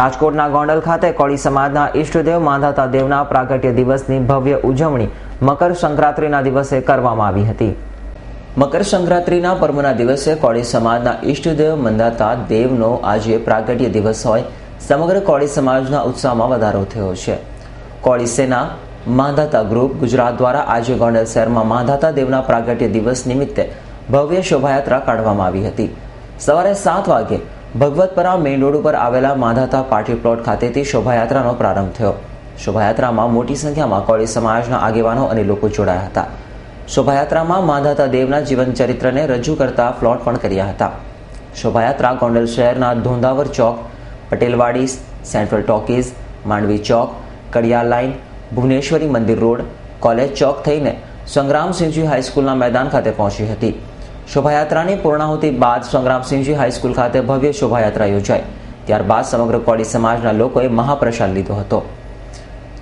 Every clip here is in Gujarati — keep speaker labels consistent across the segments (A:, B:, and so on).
A: રાજકોટના ગોંડલ ખાતે કોળી સમાજના ઈષ્ટદેવ માંધાતા દેવના પ્રાગટ્ય દિવસની ભવ્ય ઉજવણી મકર સંક્રાંતિના દિવસે કરવામાં આવી હતી. મકર સંક્રાંતિના પર્વના દિવસે કોળી સમાજના ઈષ્ટદેવ મંદાતા દેવનો આજે પ્રાગટ્ય દિવસ હોય, સમગ્ર કોળી સમાજના ઉત્સાહમાં વધારો થયો છે. કોળી સેના માંધાતા ગ્રુપ ગુજરાત દ્વારા આજે ગોંડલ શહેરમાં માંધાતા દેવના પ્રાગટ્ય દિવસ નિમિત્તે ભવ્ય શોભાયાત્રા કાઢવામાં આવી હતી. સવારે સાત વાગે ભગવતપરા મેઇન રોડ ઉપર આવેલા માધાતા પાર્ટી પ્લોટ ખાતેથી શોભાયાત્રાનો પ્રારંભ થયો. શોભાયાત્રામાં મોટી સંખ્યામાં કોળી સમાજના આગેવાનો અને લોકો જોડાયા હતા. શોભાયાત્રામાં માધાતા દેવના જીવન ચરિત્રને રજૂ કરતા પ્લોટ પણ કર્યા હતા. શોભાયાત્રા ગોંડલ શહેરના Dhondhavar Chowk, Patelwadi, Central Talkies, Mandvi Chowk Kadiya Line, Bhuvaneshwari મંદિર રોડ, કોલેજ ચોક થઈને સંગ્રામસિંહજી હાઈસ્કૂલના મેદાન ખાતે પહોંચી હતી. શોભાયાત્રાની પૂર્ણાહુતિ બાદ સંગ્રામસિંહજી હાઈસ્કૂલ ખાતે ભવ્ય શોભાયાત્રા યોજાઈ. ત્યારબાદ સમગ્ર કોળી સમાજના લોકોએ મહાપ્રસાદ લીધો હતો.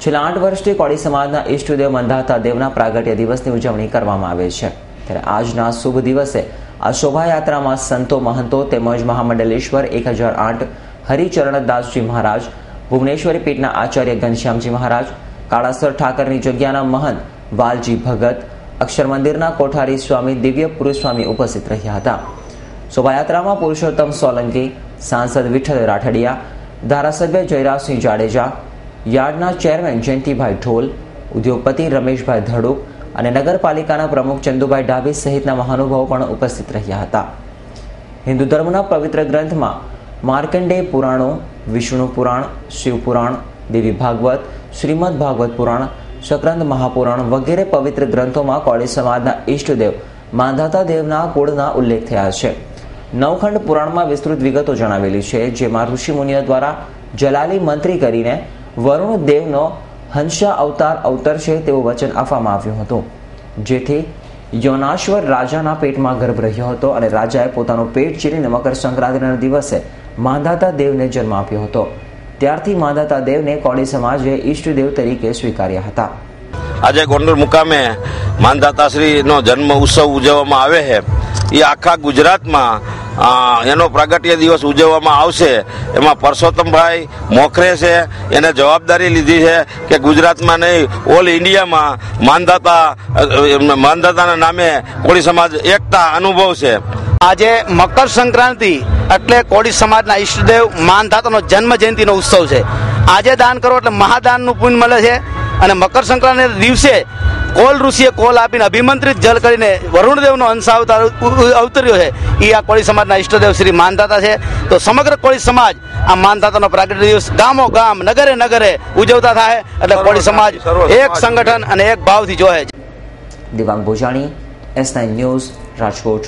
A: છેલ્લા આઠ વર્ષથી કોળી સમાજના ઈષ્ટદેવ મંધાતા દેવના પ્રાગટ્ય દિવસની ઉજવણી કરવામાં આવે છે. ત્યારે આજના શુભ દિવસે આ શોભાયાત્રામાં સંતો મહંતો તેમજ મહામંડલેશ્વર એક હજાર આઠ હરિચરણદાસજી મહારાજ, ભુવનેશ્વરી પીઠના આચાર્ય ઘનશ્યામજી મહારાજ, કાળાસર ઠાકરની જગ્યાના મહંત વાલજી ભગત અક્ષર મંદિરના કોઠારી સ્વામી દિવ્ય પુરુષ સ્વામી ઉપસ્થિત રહ્યા હતા. શોભાયાત્રામાં પુરુષોત્તમ સોલંકી, સાંસદ વિઠ્ઠલ રાઠડિયા, ધારાસભ્ય જયરાજસિંહ જાડેજા, યાર્ડના ચેરમેન જયંતિભાઈ ઢોલ, ઉદ્યોગપતિ રમેશભાઈ ધડુક અને નગરપાલિકાના પ્રમુખ ચંદુભાઈ ડાભી સહિતના મહાનુભાવો પણ ઉપસ્થિત રહ્યા હતા. હિન્દુ ધર્મના પવિત્ર ગ્રંથમાં માર્કંડેય પુરાણો, વિષ્ણુ પુરાણ, શિવ પુરાણ, દેવી ભાગવત, શ્રીમદ ભાગવત પુરાણ સક્રંદ મહાપુરાણ વગેરે પવિત્ર ગ્રંથોમાં કોળી સમાજના ઈષ્ટદેવ, માંધાતા દેવના કુળના ઉલ્લેખ થયા છે. નવખંડ પુરાણમાં વિસ્તૃત વિગતો જણાવેલી છે, જેમાં ઋષિ મુનિઓ દ્વારા જલાલી મંત્રી કરીને વરુણ દેવનો હંસા અવતાર અવતરશે તેવું વચન આપવામાં આવ્યું હતું. જેથી યોનાશ્વર રાજાના પેટમાં ગર્ભ રહ્યો હતો અને રાજાએ પોતાનું પેટ ચીરીને મકર સંક્રાંતિના દિવસે માંધાતા દેવને જન્મ આપ્યો હતો. ત્યારથી માધાતા દેવને કોળી સમાજે ઈષ્ટદેવ તરીકે સ્વીકાર્યા હતા.
B: આજે ગોંડલ મુકામે માનદાતાશ્રીનો જન્મ ઉત્સવ ઉજવવામાં આવે છે. એ આખા ગુજરાતમાં એનો પ્રાગટ્ય દિવસ ઉજવવામાં આવશે. એમાં પરસોત્તમભાઈ મોખરે છે એને જવાબદારી લીધી છે કે ગુજરાતમાં નહીં ઓલ ઇન્ડિયામાં માનદાતા માનદાતાના નામે કોળી સમાજ એકતા અનુભવ છે
C: આજે મકર સંક્રાંતિ એટલે કોળી સમાજના ઈષ્ટદેવ માનધાતાનો જન્મ જયંતિનો ઉત્સવ છે. આજે દાન કરો એટલે મહાદાનનું પુણ્ય મળે છે અને મકર સંક્રાંતિના દિવસે કોલ ઋષિએ કોલ આપીને અભિમંત્રિત જલ કરીને વરુણદેવનો અંશ અવતાર અવતર્યો છે. એ આ કોળી સમાજના ઈષ્ટદેવ શ્રી માનધાતા છે. તો સમગ્ર કોળી સમાજ આ માનધાતાનો પ્રાગટ્ય દિવસ ગામો ગામ નગરે નગરે ઉજવતા થાય એટલે કોળી સમાજ એક સંગઠન અને એક ભાવથી જોહે છે.
A: Divang Bhojani S nine news Rajkot.